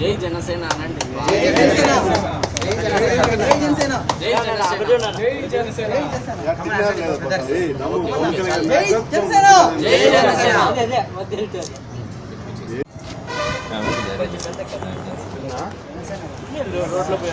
జై జనసేన అనండి రోడ్లో పోయి